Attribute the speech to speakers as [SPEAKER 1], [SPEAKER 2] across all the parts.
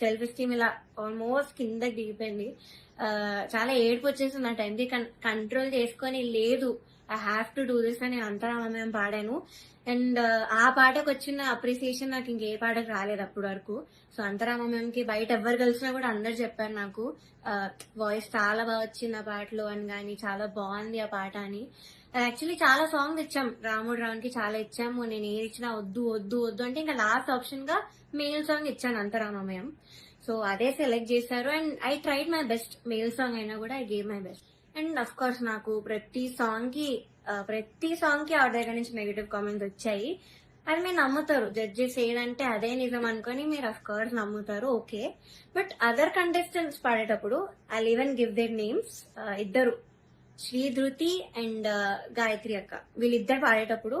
[SPEAKER 1] Self esteem ఇలా almost కిందకి దిగిపోయింది చాలా ఏడుపు వచ్చేసింది ఆ టైంకి కంట్రోల్ చేసుకొని లేదు. I have to do this అని అంతరామయం పాడాను. అండ్ uh, ఆ పాటకు వచ్చిన అప్రిసియేషన్ నాకు ఇంకే పాటకు రాలేదు అప్పటి వరకు. సో అంతరామయంకి బయట ఎవరు కలిసినా కూడా అందరు చెప్పారు నాకు వాయిస్ చాలా బాగా వచ్చింది ఆ పాటలో అని కానీ చాలా బాగుంది ఆ పాట అని. యాక్చువల్లీ చాలా సాంగ్స్ ఇచ్చాం రాముడు రావుకి చాలా ఇచ్చాము. నేను ఏది ఇచ్చినా వద్దు వద్దు వద్దు అంటే ఇంకా లాస్ట్ ఆప్షన్గా మేల్ సాంగ్ ఇచ్చాను అంతరామయం సో అదే సెలెక్ట్ చేశారు. And I tried my best male song అయినా కూడా I gave my best and of course నాకు ప్రతి సాంగ్కి ప్రతి సాంగ్కి ఆవిడ దగ్గర నుంచి నెగిటివ్ కామెంట్స్ వచ్చాయి. అది మీరు నమ్ముతారు. జడ్జెస్ ఏదంటే అదే నిజం అనుకొని మీరు అఫ్ కోర్స్ నమ్ముతారు. ఓకే బట్ అదర్ కంటెస్టెంట్స్ పాడేటప్పుడు I even give their names ఇద్దరు. శ్రీ ధృతి అండ్ గాయత్రి అక్క. వీళ్ళిద్దరు పాడేటప్పుడు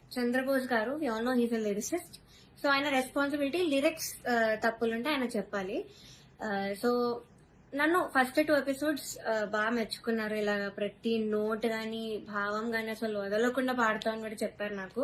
[SPEAKER 1] చంద్రబోస్ గారు we know he's a lyricist so ఆయన రెస్పాన్సిబిలిటీ లిరిక్స్ uh, తప్పులుంటే ఆయన చెప్పాలి. Uh, సో నన్ను ఫస్ట్ టూ ఎపిసోడ్స్ బాగా మెచ్చుకున్నారు. ఇలా ప్రతి నోట్ కానీ భావం కానీ అసలు వదలకుండా పాడుతామని కూడా చెప్పారు నాకు.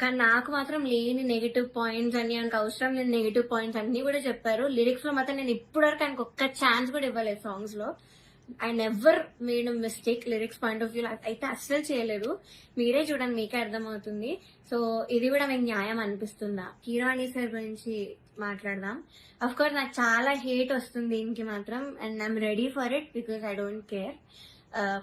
[SPEAKER 1] కానీ నాకు మాత్రం లేని నెగిటివ్ పాయింట్స్ అని ఆయనకు అవసరం లేని నెగిటివ్ పాయింట్స్ అన్ని కూడా చెప్పారు. లిరిక్స్లో మాత్రం నేను ఇప్పటివరకు ఆయనకు ఒక్క ఛాన్స్ కూడా ఇవ్వలేదు సాంగ్స్లో. I never made mistake lyrics point of view అయితే అస్సలు చేయలేదు. మీరే చూడండి మీకే అర్థమవుతుంది. సో ఇది కూడా మీకు న్యాయం అనిపిస్తుందా? కిరాణి సార్ గురించి మాట్లాడదాం. అఫ్ కోర్స్ నాకు చాలా హేట్ వస్తుంది దీనికి మాత్రం and I'm ready for it because I don't care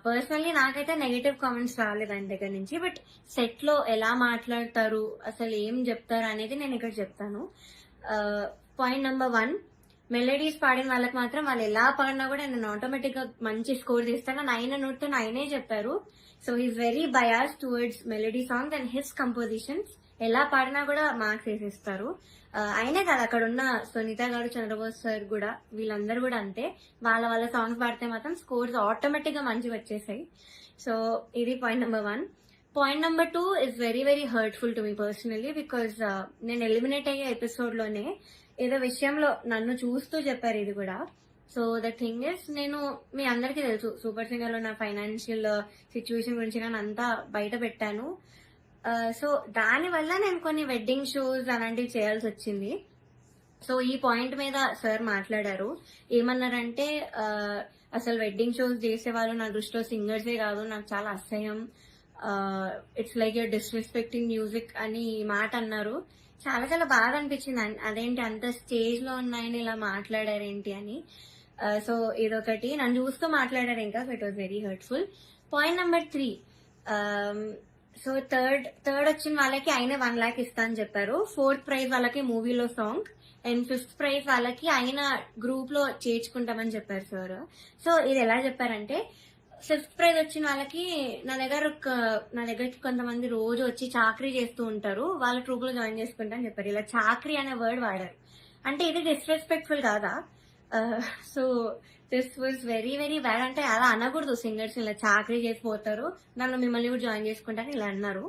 [SPEAKER 1] personally నాకైతే నెగటివ్ కామెంట్స్ రాలేదు ఆయన దగ్గర నుంచి బట్ సెట్లో ఎలా మాట్లాడతారు అసలు ఏం చెప్తారు అనేది నేను ఇక్కడ చెప్తాను. పాయింట్ నెంబర్ వన్ మెలడీస్ పాడిన వాళ్ళకి మాత్రం వాళ్ళు ఎలా పాడినా కూడా నేను ఆటోమేటిక్గా మంచి స్కోర్ తీస్తాను. నైన్ నోట్తో నైనే చెప్పారు. So is very bias towards melody songs and his compositions ఎలా పాడినా కూడా మార్క్స్ వేసేస్తారు. అయినా కాదు అక్కడ ఉన్న సునీత గారు చంద్రబోస్ సార్ కూడా వీళ్ళందరూ కూడా అంతే. వాళ్ళ వాళ్ళ సాంగ్స్ పాడితే మాత్రం స్కోర్స్ ఆటోమేటిక్గా మంచిగా వచ్చేసాయి. సో ఇది point number one point number two is very very hurtful to me personally because నేను ఎలిమినేట్ అయ్యే ఎపిసోడ్లోనే ఏదో విషయంలో నన్ను చూస్తూ చెప్పారు ఇది కూడా. సో ద థింగ్ ఇస్ నేను మీ అందరికీ తెలుసు సూపర్ సింగర్లో నా ఫైనాన్షియల్ సిచ్యువేషన్ గురించి నేను అంతా బయట పెట్టాను. సో దాని వల్ల నేను కొన్ని వెడ్డింగ్ షూస్ అలాంటివి చేయాల్సి వచ్చింది. సో ఈ పాయింట్ మీద సార్ మాట్లాడారు. ఏమన్నారంటే అసలు వెడ్డింగ్ షోస్ చేసేవాళ్ళు నా దృష్టిలో సింగర్సే కాదు నాకు చాలా అసహ్యం. It's like your disrespecting music అని మాట అన్నారు. చాలా చాలా బాగా అనిపించింది. అన్- అదేంటి అంత స్టేజ్లో ఉన్నాయని ఇలా మాట్లాడారేంటి అని. సో ఇదొకటి. నన్ను చూస్తూ మాట్లాడారు ఇంకా so it was very hurtful point number three so third third వచ్చిన వాళ్ళకి ఆయన వన్ లాక్ ఇస్తా అని చెప్పారు. ఫోర్త్ ప్రైజ్ వాళ్ళకి మూవీలో సాంగ్ అండ్ ఫిఫ్త్ ప్రైజ్ వాళ్ళకి ఆయన గ్రూప్లో చేర్చుకుంటామని చెప్పారు సార్ సో ఇది ఎలా చెప్పారంటే ఫిఫ్త్ ప్రైజ్ వచ్చిన వాళ్ళకి నా దగ్గర ఒక- నా దగ్గరికి కొంతమంది రోజు వచ్చి చాకరీ చేస్తూ ఉంటారు. వాళ్ళ ట్రూప్లో జాయిన్ చేసుకుంటా అని చెప్పారు. ఇలా చాకరీ అనే వర్డ్ వాడారు. అంటే ఇది డిస్రెస్పెక్ట్ఫుల్ కాదా? So this was very very bad అంటే అలా అనకూడదు సింగర్స్ ఇలా చాకరీ చేసిపోతారు దానిలో మిమ్మల్ని కూడా జాయిన్ చేసుకుంటారని ఇలా అన్నారు.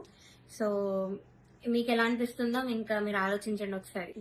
[SPEAKER 1] సో మీకు ఎలా అనిపిస్తుందో ఇంకా మీరు ఆలోచించండి ఒకసారి.